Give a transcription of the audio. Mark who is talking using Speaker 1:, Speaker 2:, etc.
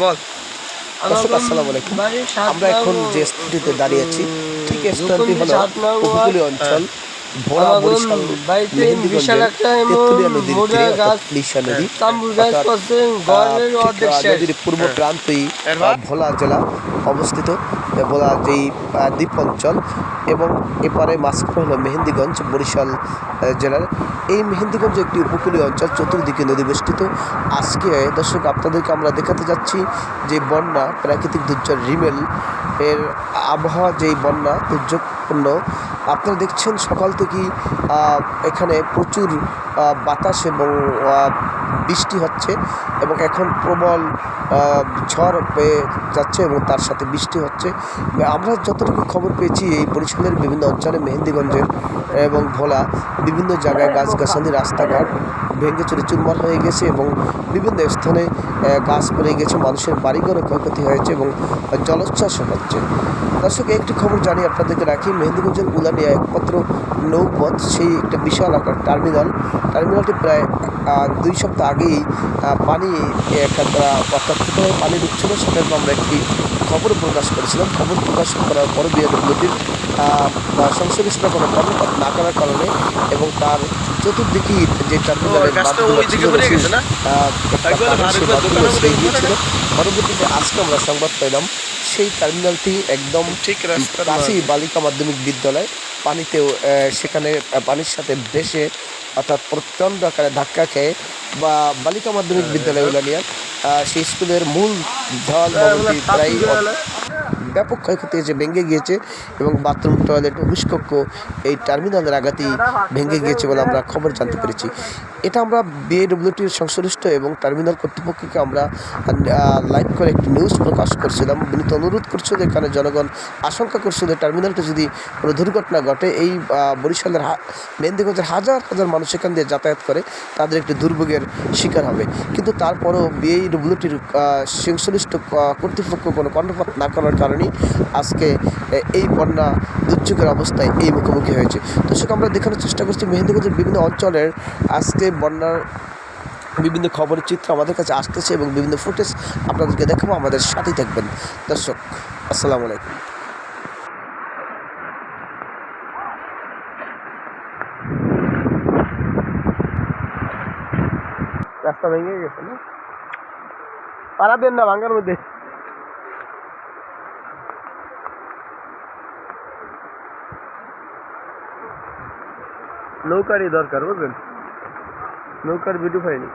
Speaker 1: বল।
Speaker 2: দর্শক আসসালামু আলাইকুম। আমরা এখন যে স্থানটিতে দাঁড়িয়ে আছি ঠিক স্থানটি হলো উপকূলীয় অঞ্চল। বরিশাল
Speaker 3: বিশাল একটা
Speaker 2: তেঁতুলিয়া নদীর তীরে অর্থাৎ লিশা নদী। নদীর পূর্ব প্রান্তেই
Speaker 1: এরপর?
Speaker 2: ভোলা জেলা অবস্থিত ভোলা যেই দ্বীপ অঞ্চল এবং এপারে মাঝখানে হলো মেহেন্দিগঞ্জ বরিশাল জেলার। এই মেহেন্দিগঞ্জ একটি উপকূলীয় অঞ্চল চতুর্দিকে নদী বেষ্টিত আজকে দর্শক আপনাদেরকে আমরা দেখাতে যাচ্ছি যে বন্যা প্রাকৃতিক দুর্যোগ রিমেল এর আবহাওয়া যেই বন্যা দুর্যোগপূর্ণ। আপনারা দেখছেন সকাল থেকেই এখানে প্রচুর বাতাস এবং বৃষ্টি হচ্ছে এবং এখন প্রবল ঝড় পেয়ে যাচ্ছে এবং তার সাথে বৃষ্টি হচ্ছে। আমরা যতটুকু খবর পেয়েছি এই বরিশালের বিভিন্ন অঞ্চলে, মেহেন্দিগঞ্জের এবং ভোলা, বিভিন্ন জায়গায় গাছগাছালি, রাস্তাঘাট ভেঙে চুরে চুরমার হয়ে গেছে এবং বিভিন্ন স্থানে গাছ পড়ে গেছে, মানুষের বাড়িঘরও ক্ষয়ক্ষতি হয়েছে এবং জলোচ্ছ্বাসও হচ্ছে। দর্শক, একটি খবর জানিয়ে আপনাদেরকে রাখি, মেহেন্দিগঞ্জের উলানিয়া একমাত্র নৌপথ সেই একটা বিশাল আকার টার্মিনাল। টার্মিনালটি প্রায় দুই সপ্তাহ আগেই পানি একটা অর্থাৎ কোথায় পানি ঢুকছিল। সেটার আমরা একটি খবর প্রকাশ করেছিলাম। খবর প্রকাশ করার পর বিএডব্লিউটির সংশ্লিষ্ট কোনো কর্মপাত না করার কারণে এবং তার চতুর্দিকেই যে টার্মিনালের পরবর্তীতে আজকে আমরা সংবাদ পেলাম সেই টার্মিনালটি একদম
Speaker 1: ঠিক রাস্তার
Speaker 2: কাছেই বালিকা মাধ্যমিক বিদ্যালয়। পানিতেও সেখানে পানির সাথে ভেসে অর্থাৎ প্রচণ্ড আকারে ধাক্কা খেয়ে বা বালিকা মাধ্যমিক বিদ্যালয় উলানিয়া সেই স্কুলের মূল ধল প্রায় ব্যাপক ক্ষয়ক্ষতি হয়েছে, ভেঙে গিয়েছে এবং বাথরুম, টয়লেট অফিস এই টার্মিনালের আঘাতেই ভেঙে গিয়েছে বলে আমরা খবর জানতে পেরেছি। এটা আমরা বিএডব্লিউটির সংশ্লিষ্ট এবং টার্মিনাল কর্তৃপক্ষকে আমরা লাইভ করে একটি নিউজ প্রকাশ করছিলাম। বিনীত অনুরোধ করছিল এখানে জনগণ আশঙ্কা করছিল টার্মিনালটা যদি কোনো দুর্ঘটনা ঘটে, এই বরিশালের মেহেন্দিগঞ্জের হাজার হাজার মানুষ এখান দিয়ে যাতায়াত করে, তাদের একটি দুর্ভোগের শিকার হবে। কিন্তু তারপরও বিএইডব্লিউটির সংশ্লিষ্ট কর্তৃপক্ষ কোনো কর্ণপাত না করার কারণেই আজকে এই বন্যা দুর্যোগের অবস্থায় এই মুখোমুখি হয়েছে। দর্শক, আমরা দেখানোর চেষ্টা করছি মেহেন্দিগঞ্জের বিভিন্ন অঞ্চলের আজকে বন্যার বিভিন্ন খবরের চিত্র আমাদের কাছে আসতেছে এবং বিভিন্ন ফুটেজ আপনাদেরকে দেখাবো। আমাদের সাথেই থাকবেন। দর্শক, আসসালামু আলাইকুম। রাস্তা ভেঙে গেছে না? পাড়া দেন না ভাঙ্গার মধ্যে। নৌকারই দরকার বুঝলেন? নৌকার ভিডিও পাইনি।